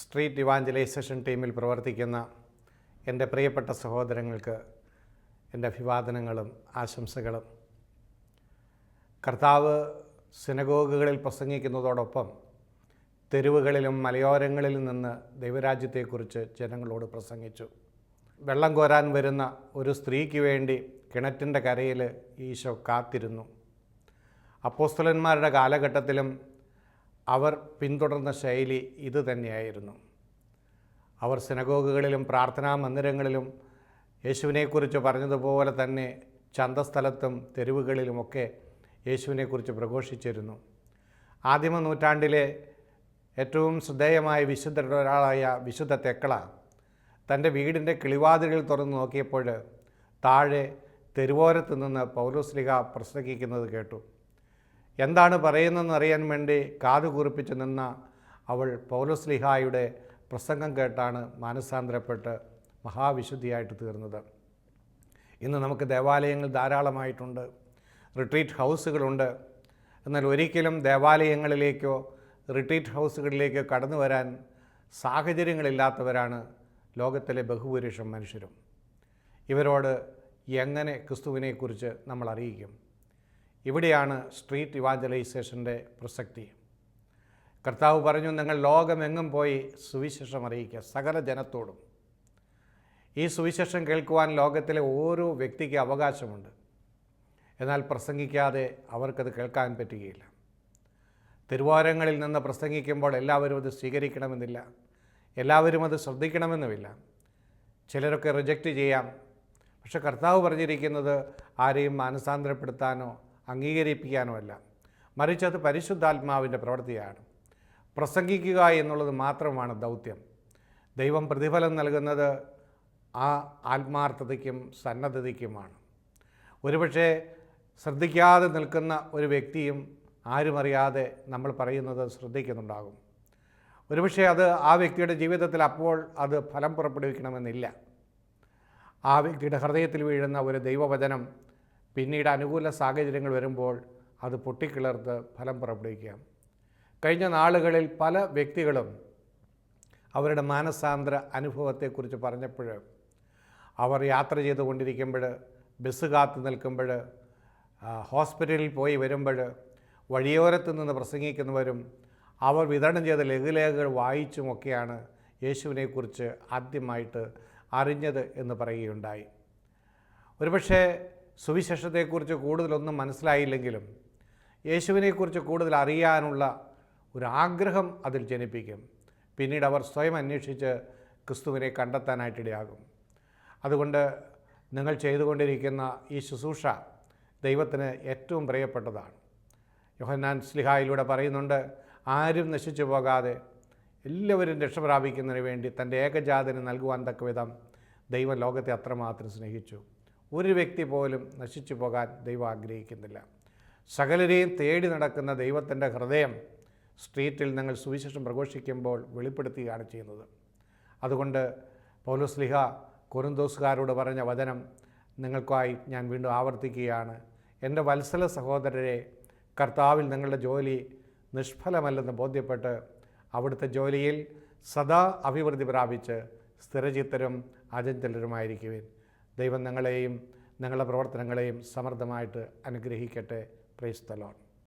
Street evangelisation ടീമിൽ പ്രവർത്തിക്കുന്ന എന്റെ പ്രിയപ്പെട്ട സഹോദരങ്ങൾക്ക് എന്റെ അഭിവാദനങ്ങളും ആശംസകളും. കർത്താവ് സിനഗോഗുകളിൽ പ്രസംഗിക്കുന്നതോടൊപ്പം തെരുവുകളിലും മലയോരങ്ങളിൽ നിന്ന് ദൈവരാജ്യത്തെക്കുറിച്ച് ജനങ്ങളോട് പ്രസംഗിച്ചു. വെള്ളം കോരാൻ വരുന്ന ഒരു സ്ത്രീക്ക് വേണ്ടി കിണറ്റിന്റെ കരയിൽ ഈശോ കാത്തിരുന്നു. അപ്പോസ്തലന്മാരുടെ കാലഘട്ടത്തിലും അവർ പിന്തുടർന്ന ശൈലി ഇത് തന്നെയായിരുന്നു. അവർ സിനഗോഗുകളിലും പ്രാർത്ഥനാ മന്ദിരങ്ങളിലും യേശുവിനെക്കുറിച്ച് പറഞ്ഞതുപോലെ തന്നെ ചന്തസ്ഥലത്തും തെരുവുകളിലുമൊക്കെ യേശുവിനെക്കുറിച്ച് പ്രഘോഷിച്ചിരുന്നു. ആദിമ നൂറ്റാണ്ടിലെ ഏറ്റവും ശ്രദ്ധേയമായ വിശുദ്ധരുടെ ഒരാളായ വിശുദ്ധ തെക്കള തന്റെ വീടിന്റെ കിളിവാതിലുകൾ തുറന്നു നോക്കിയപ്പോൾ താഴെ തെരുവോരത്ത് നിന്ന് പൗലോസ്ലിഹ പ്രസംഗിക്കുന്നത് കേട്ടു. എന്താണ് പറയുന്നതെന്ന് അറിയാൻ വേണ്ടി കാതു കുറിപ്പിച്ച് നിന്ന അവൾ പൗലോസ്ലിഹായുടെ പ്രസംഗം കേട്ടാണ് മാനസാന്തരപ്പെട്ട് മഹാവിശുദ്ധിയായിട്ട് തീർന്നത്. ഇന്ന് നമുക്ക് ദേവാലയങ്ങൾ ധാരാളമായിട്ടുണ്ട്. റിട്രീറ്റ് ഹൗസുകളുണ്ട്. എന്നാൽ ഒരിക്കലും ദേവാലയങ്ങളിലേക്കോ റിട്രീറ്റ് ഹൗസുകളിലേക്കോ കടന്നു വരാൻ സാഹചര്യങ്ങളില്ലാത്തവരാണ് ലോകത്തിലെ ബഹുഭൂരിഷം മനുഷ്യരും ഇവരോട് എങ്ങനെ ക്രിസ്തുവിനെക്കുറിച്ച് നമ്മൾ അറിയിക്കും ഇവിടെയാണ് സ്ട്രീറ്റ് ഇവാഞ്ചലൈസേഷന്റെ പ്രസക്തി. കർത്താവ് പറഞ്ഞു നിങ്ങൾ ലോകമെങ്ങും പോയി സുവിശേഷം അറിയിക്കുക സകല ജനത്തോടും. ഈ സുവിശേഷം കേൾക്കുവാൻ ലോകത്തിലെ ഓരോ വ്യക്തിക്ക് അവകാശമുണ്ട്. എന്നാൽ പ്രസംഗിക്കാതെ അവർക്കത് കേൾക്കാൻ പറ്റുകയില്ല. തിരുവാരങ്ങളിൽ നിന്ന് പ്രസംഗിക്കുമ്പോൾ എല്ലാവരും അത് സ്വീകരിക്കണമെന്നില്ല എല്ലാവരും അത് ശ്രദ്ധിക്കണമെന്നുമില്ല. ചിലരൊക്കെ റിജക്റ്റ് ചെയ്യാം. പക്ഷെ കർത്താവ് പറഞ്ഞിരിക്കുന്നത് ആരെയും മാനസാന്തരപ്പെടുത്താനോ അംഗീകരിപ്പിക്കാനോ അല്ല മറിച്ച് അത് പരിശുദ്ധാത്മാവിന്റെ പ്രവൃത്തിയാണ്. പ്രസംഗിക്കുക എന്നുള്ളത് മാത്രമാണ് ദൗത്യം. ദൈവം പ്രതിഫലം നൽകുന്നത് ആ ആത്മാർത്ഥതയ്ക്കും സന്നദ്ധതയ്ക്കുമാണ്. ഒരുപക്ഷെ ശ്രദ്ധിക്കാതെ നിൽക്കുന്ന ഒരു വ്യക്തിയും ആരുമറിയാതെ നമ്മൾ പറയുന്നത് ശ്രദ്ധിക്കുന്നുണ്ടാകും. ഒരുപക്ഷെ അത് ആ വ്യക്തിയുടെ ജീവിതത്തിൽ അപ്പോൾ അത് ഫലം പുറപ്പെടുവിക്കണമെന്നില്ല. ആ വ്യക്തിയുടെ ഹൃദയത്തിൽ വീഴുന്ന ഒരു ദൈവവചനം പിന്നീട് അനുകൂല സാഹചര്യങ്ങൾ വരുമ്പോൾ അത് പൊട്ടിക്കിളർത്ത് ഫലം പുറപ്പെടുവിക്കാം. കഴിഞ്ഞ നാളുകളിൽ പല വ്യക്തികളും അവരുടെ മാനസാന്തര അനുഭവത്തെക്കുറിച്ച് പറഞ്ഞപ്പോൾ അവർ യാത്ര ചെയ്തുകൊണ്ടിരിക്കുമ്പോൾ ബസ് കാത്തു നിൽക്കുമ്പോൾ ഹോസ്പിറ്റലിൽ പോയി വരുമ്പോൾ വഴിയോരത്ത് നിന്ന് പ്രസംഗിക്കുന്നവരും അവർ വിതരണം ചെയ്ത ലഘുലേഖകൾ വായിച്ചുമൊക്കെയാണ് യേശുവിനെക്കുറിച്ച് ആദ്യമായിട്ട് അറിഞ്ഞത് എന്ന് പറയുകയുണ്ടായി. ഒരുപക്ഷെ സുവിശേഷത്തെക്കുറിച്ച് കൂടുതലൊന്നും മനസ്സിലായില്ലെങ്കിലും യേശുവിനെക്കുറിച്ച് കൂടുതൽ അറിയാനുള്ള ഒരു ആഗ്രഹം അതിൽ ജനിപ്പിക്കും. പിന്നീട് അവർ സ്വയം അന്വേഷിച്ച് ക്രിസ്തുവിനെ കണ്ടെത്താനായിട്ടിടയാകും. അതുകൊണ്ട് നിങ്ങൾ ചെയ്തുകൊണ്ടിരിക്കുന്ന ഈ ശുശ്രൂഷ ദൈവത്തിന് ഏറ്റവും പ്രിയപ്പെട്ടതാണ്. യോഹന്നാൻ സ്ലിഹായിലൂടെ പറയുന്നുണ്ട് ആരും നശിച്ചു പോകാതെ എല്ലാവരും രക്ഷപ്രാപിക്കുന്നതിന് വേണ്ടി തന്റെ ഏകജാതന് നൽകുവാൻ തക്ക വിധം ദൈവം ലോകത്തെ അത്രമാത്രം സ്നേഹിച്ചു. ഒരു വ്യക്തി പോലും നശിച്ചു പോകാൻ ദൈവം ആഗ്രഹിക്കുന്നില്ല. സകലരെയും തേടി നടക്കുന്ന ദൈവത്തിന്റെ ഹൃദയം സ്ട്രീറ്റിൽ നിങ്ങൾ സുവിശേഷം പ്രഘോഷിക്കുമ്പോൾ വെളിപ്പെടുത്തുകയാണ് ചെയ്യുന്നത്. അതുകൊണ്ട് പൗലോസ് ലിഹ കൊരുന്തോസുകാരോട് പറഞ്ഞ വചനം നിങ്ങൾക്കായി ഞാൻ വീണ്ടും ആവർത്തിക്കുകയാണ്. എന്റെ വത്സല സഹോദരരെ കർത്താവിൽ നിങ്ങളുടെ ജോലി നിഷ്ഫലമല്ലെന്ന് ബോധ്യപ്പെട്ട് അവിടുത്തെ ജോലിയിൽ സദാ അഭിവൃദ്ധി പ്രാപിച്ച് സ്ഥിരചിത്തരും അചഞ്ചലരുമായിരിക്കുവിൻ ദൈവം ഞങ്ങളെയും ഞങ്ങളുടെ പ്രവർത്തനങ്ങളെയും സമൃദ്ധമായിട്ട് അനുഗ്രഹിക്കട്ടെ. പ്രൈസ് തലോൺ